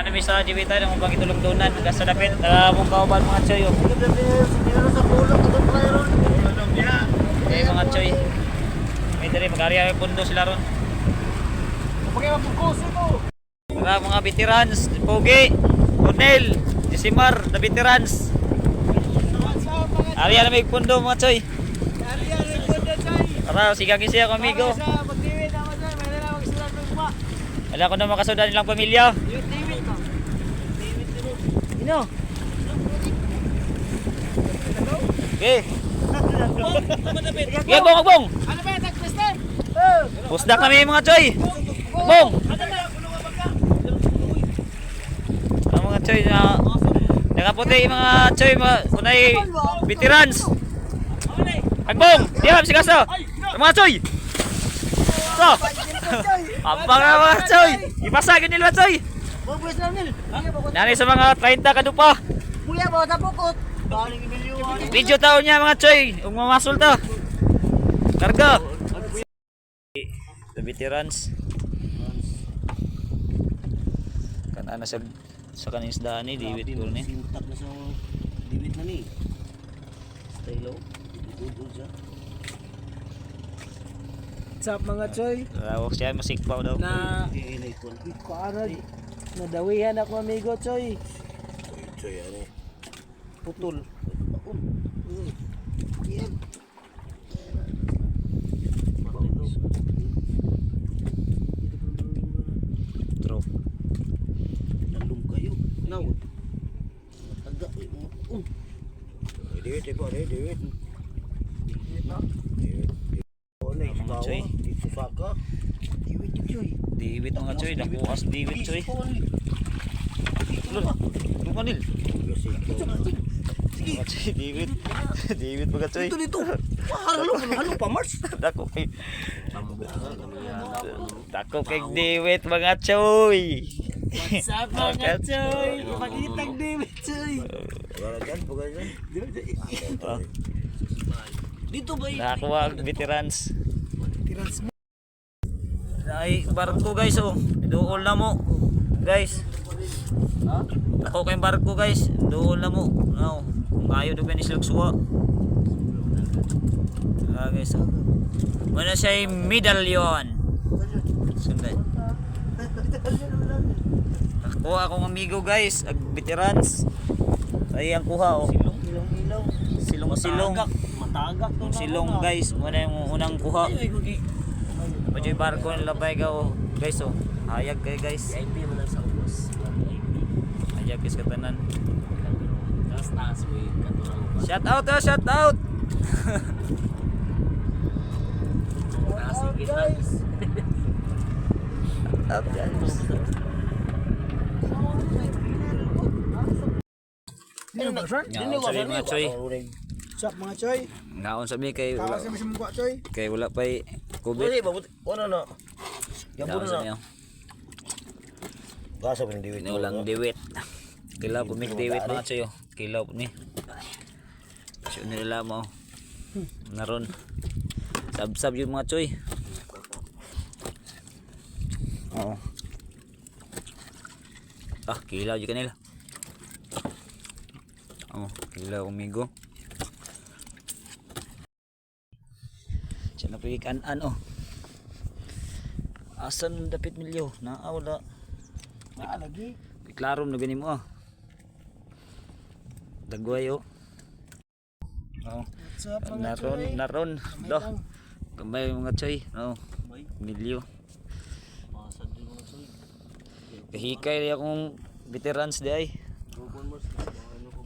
Ano may sa di tayo ng bagi tulong-tunan hanggang sa dapit. Uh, mong kauban mga choy. Oh. Eh mga choy. May dali mag-ari pundo sila ron. Mga mga veterans, Pogi, Cornel, Disimar, the veterans. Ari na may pundo mga choy. Tara, sigagin siya kong amigo. Wala ko na makasudan nilang pamilya. Ino. Okay. Okay, bong, bong. Pusdak na may mga choy. Bong. Ang mga choy na nakaputi mga choy mga kunay veterans. Agbong, diam si kaso. Mga choy. So. Ampang na mga choy. Ipasagin nila choy. Nani sa mga 30 kadupa. Video tao niya mga choy. Kung mamasol ta. Karga. The veterans. Kan ana sa sa kaning isdaan ni David ko ni. Sintak na sa diwit na ni. Idudod siya. What's up mga choy? Rawak siya masikpaw daw. Na paano nadawihan ako amigo choy. Choy, ano? Putol. True. Nalum kayo. Now. Taga. Um. Diwit, ipo. Diwit. Diwit. Oh, na, Mga ikaw, choy. Dito saka. Diwit, choy. David mga choy, nakuas David choy. Lul kanil. Mga choy, David. David mga choy. Dito, dito. Halo, halo pa, Mars. Dako kay Dako kay David mga choy. What's up mga choy? Magitag David choy. Wala dyan, dyan. Oh, Dito ba yun? Nakakuha ang veterans. Mo. Ay, barko guys oh. Dool na mo. Guys. Ako kay barko guys. Dool na mo. No. Kung ayaw do ni silog suwa. Ah guys oh. Muna siya yung medallion. Sunday. Kuha akong amigo guys, ag veterans. Ay ang kuha oh. Ilong, ilong, ilong. Silong silong. Matagak silong guys, muna yung unang kuha. Medyo yung barko ng labay ka oh. Guys oh. Hayag kayo guys. IP mo lang sa ubos. Hayag guys katanan. Tapos taas mo yung katurang ba? Shout out oh, shout out. Taas yung gitna. Up guys. Ba sir? Ngaon sabi mga choy. What's up mga choy? Ngaon sabi kay wala, Kawas mo mukha choy. kay wala pa COVID. Pwede ba? Ano na? Sabi na. mo yung diwit. Ni ulang diwit. Kilaw po mig diwit mga choy. Kilaw ni. Siyo nila mo. Naron. Sab-sab yung mga choy. Oo. Ah, kilaw yung kanila. Oh, kilaw umigo. Siya na pikan-an oh. Asan dapit milyo? Naawala. Ah, lagi. Iklarom na ganin mo ah. Dagway oh. Oh, mga naron, choy? naron. Do. lang. Kamay mga choy. Oh, milyo. Masad mo na soy. Kahikay rin akong veterans di ay.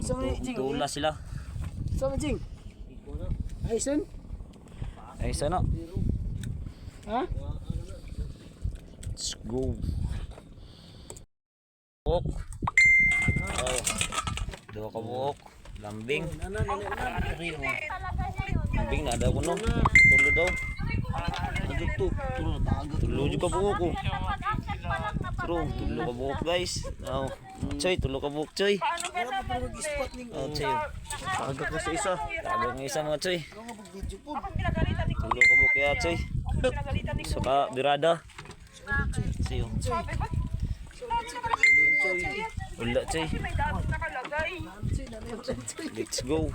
Ano. Tula sila. Isa mo jing. Iko na. Ay son. Ay sana. Ha? Let's go. Buok. Oh. Dua ka buok. Lambing. Lambing na daw ko no. Tulo daw. Tulo. Tulo juga ka buok ko. Bro, tulo ka buok guys. Oh. Choy, tulo ka buok choy. Oh, choy. Tagak ko sa isa. Tagak ng isa mga choy. Mag-video po. Tulo ka buok kaya choy. Saka birada. Siyo. Wala, Choy. Let's go.